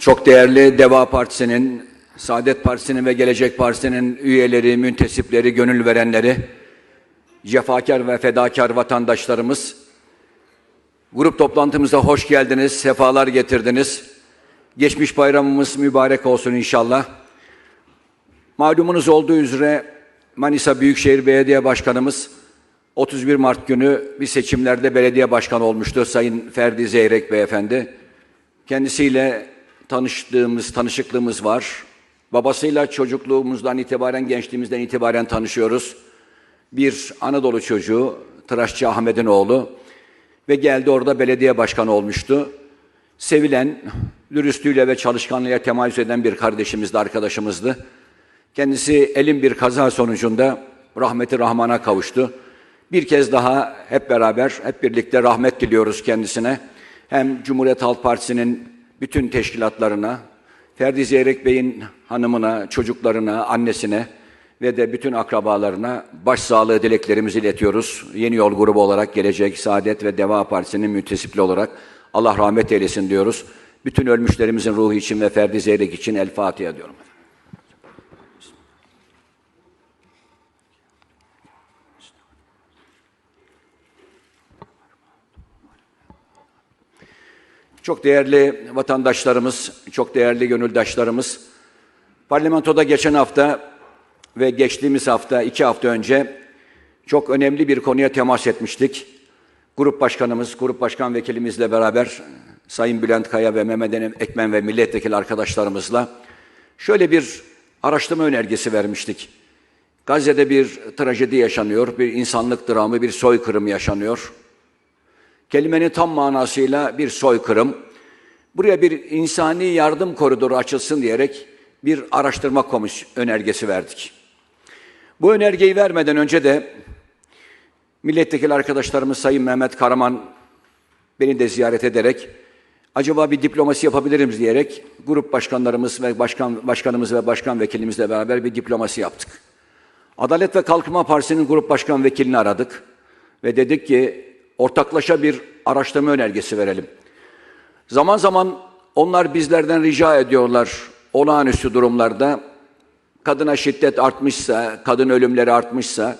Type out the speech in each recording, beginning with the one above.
Çok değerli Deva Partisi'nin, Saadet Partisi'nin ve Gelecek Partisi'nin üyeleri, müntesipleri, gönül verenleri, cefakar ve fedakar vatandaşlarımız, grup toplantımıza hoş geldiniz, sefalar getirdiniz. Geçmiş bayramımız mübarek olsun inşallah. Malumunuz olduğu üzere Manisa Büyükşehir Belediye Başkanımız 31 Mart günü bir seçimlerde belediye başkanı olmuştu Sayın Ferdi Zeyrek Beyefendi. Kendisiyle tanıştığımız, tanışıklığımız var. Babasıyla çocukluğumuzdan itibaren, gençliğimizden itibaren tanışıyoruz. Bir Anadolu çocuğu, Tıraşçı Ahmet'in oğlu ve geldi orada belediye başkanı olmuştu. Sevilen, dürüstlüğüyle ve çalışkanlığıyla temayüz eden bir kardeşimizdi, arkadaşımızdı. Kendisi elin bir kaza sonucunda rahmeti rahmana kavuştu. Bir kez daha hep beraber, hep birlikte rahmet diliyoruz kendisine. Hem Cumhuriyet Halk Partisi'nin bütün teşkilatlarına, Ferdi Zeyrek Bey'in hanımına, çocuklarına, annesine ve de bütün akrabalarına başsağlığı dileklerimizi iletiyoruz. Yeni Yol grubu olarak gelecek Saadet ve Deva Partisi'nin müntesipli olarak Allah rahmet eylesin diyoruz. Bütün ölmüşlerimizin ruhu için ve Ferdi Zeyrek için El Fatiha diyorum. Çok değerli vatandaşlarımız, çok değerli gönüldaşlarımız, parlamentoda geçen hafta ve geçtiğimiz hafta, iki hafta önce çok önemli bir konuya temas etmiştik. Grup başkanımız, grup başkan vekilimizle beraber Sayın Bülent Kaya ve Mehmet Ekmen ve milletvekili arkadaşlarımızla şöyle bir araştırma önergesi vermiştik. Gazze'de bir trajedi yaşanıyor, bir insanlık dramı, bir soykırım yaşanıyor. Kelimenin tam manasıyla bir soykırım. Buraya bir insani yardım koridoru açılsın diyerek bir araştırma komis önergesi verdik. Bu önergeyi vermeden önce de milletvekili arkadaşlarımız Sayın Mehmet Karaman beni de ziyaret ederek acaba bir diplomasi yapabilir miyiz diyerek grup başkanlarımız ve başkan başkanımız ve başkan vekilimizle beraber bir diplomasi yaptık. Adalet ve Kalkınma Partisi'nin grup başkan vekilini aradık ve dedik ki ortaklaşa bir araştırma önergesi verelim. Zaman zaman onlar bizlerden rica ediyorlar olağanüstü durumlarda kadına şiddet artmışsa, kadın ölümleri artmışsa,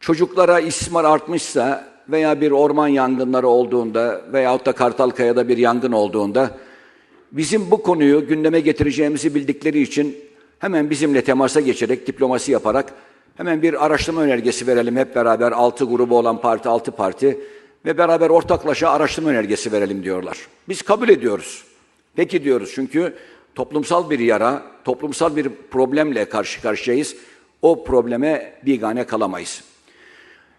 çocuklara istismar artmışsa veya bir orman yangınları olduğunda veyahut da Kartalkaya'da bir yangın olduğunda bizim bu konuyu gündeme getireceğimizi bildikleri için hemen bizimle temasa geçerek, diplomasi yaparak hemen bir araştırma önergesi verelim hep beraber. Altı grubu olan parti, altı parti ve beraber ortaklaşa araştırma önergesi verelim diyorlar. Biz kabul ediyoruz. Peki diyoruz çünkü toplumsal bir yara, toplumsal bir problemle karşı karşıyayız. O probleme bigane kalamayız.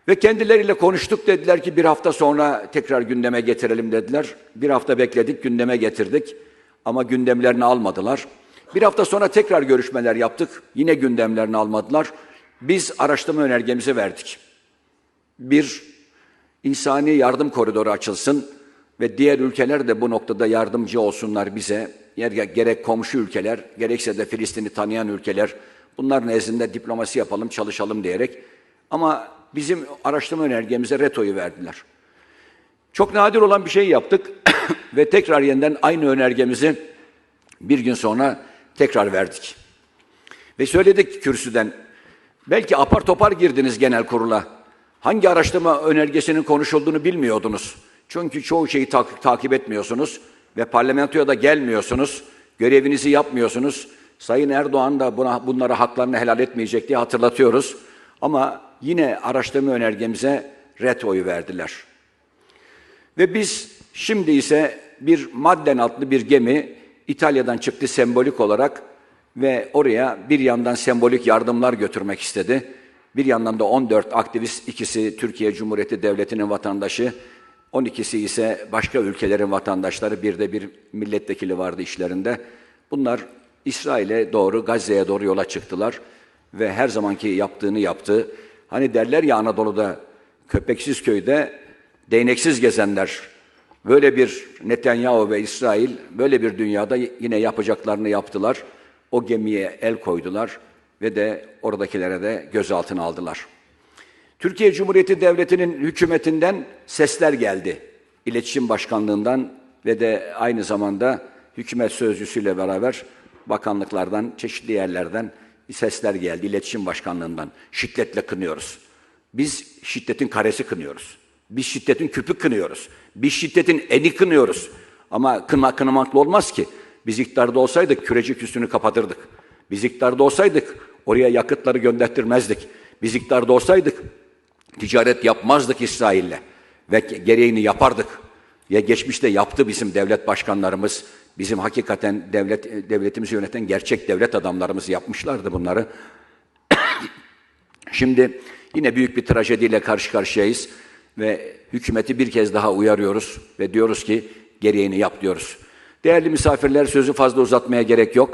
Ve kendileriyle konuştuk dediler ki bir hafta sonra tekrar gündeme getirelim dediler. Bir hafta bekledik, gündeme getirdik ama gündemlerini almadılar. Bir hafta sonra tekrar görüşmeler yaptık. Yine gündemlerini almadılar. Biz araştırma önergemizi verdik. Bir, insani yardım koridoru açılsın ve diğer ülkeler de bu noktada yardımcı olsunlar bize. Gerek komşu ülkeler, gerekse de Filistin'i tanıyan ülkeler bunlar nezdinde diplomasi yapalım, çalışalım diyerek. Ama bizim araştırma önergemize retoyu verdiler. Çok nadir olan bir şey yaptık ve tekrar yeniden aynı önergemizi bir gün sonra tekrar verdik. Ve söyledik kürsüden, belki apar topar girdiniz genel kurula. Hangi araştırma önergesinin konuşulduğunu bilmiyordunuz. Çünkü çoğu şeyi tak- takip etmiyorsunuz ve parlamentoya da gelmiyorsunuz. Görevinizi yapmıyorsunuz. Sayın Erdoğan da buna, bunlara haklarını helal etmeyecek diye hatırlatıyoruz. Ama yine araştırma önergemize ret oyu verdiler. Ve biz şimdi ise bir Madden adlı bir gemi İtalya'dan çıktı sembolik olarak ve oraya bir yandan sembolik yardımlar götürmek istedi. Bir yandan da 14 aktivist, ikisi Türkiye Cumhuriyeti Devleti'nin vatandaşı, 12'si ise başka ülkelerin vatandaşları, bir de bir milletvekili vardı işlerinde. Bunlar İsrail'e doğru, Gazze'ye doğru yola çıktılar ve her zamanki yaptığını yaptı. Hani derler ya Anadolu'da köpeksiz köyde değneksiz gezenler. Böyle bir Netanyahu ve İsrail böyle bir dünyada yine yapacaklarını yaptılar. O gemiye el koydular ve de oradakilere de gözaltına aldılar. Türkiye Cumhuriyeti Devleti'nin hükümetinden sesler geldi. İletişim Başkanlığından ve de aynı zamanda hükümet sözcüsüyle beraber bakanlıklardan, çeşitli yerlerden sesler geldi, iletişim başkanlığından. Şiddetle kınıyoruz. Biz şiddetin karesi kınıyoruz. Biz şiddetin küpü kınıyoruz. Biz şiddetin eni kınıyoruz. Ama kınma kınamakla olmaz ki. Biz iktidarda olsaydık kürecik üstünü kapatırdık. Biz iktidarda olsaydık oraya yakıtları gönderttirmezdik. Biz iktidarda olsaydık ticaret yapmazdık İsrail'le ve gereğini yapardık. Ya geçmişte yaptı bizim devlet başkanlarımız, bizim hakikaten devlet devletimizi yöneten gerçek devlet adamlarımız yapmışlardı bunları. Şimdi yine büyük bir trajediyle karşı karşıyayız ve hükümeti bir kez daha uyarıyoruz ve diyoruz ki gereğini yap diyoruz. Değerli misafirler sözü fazla uzatmaya gerek yok.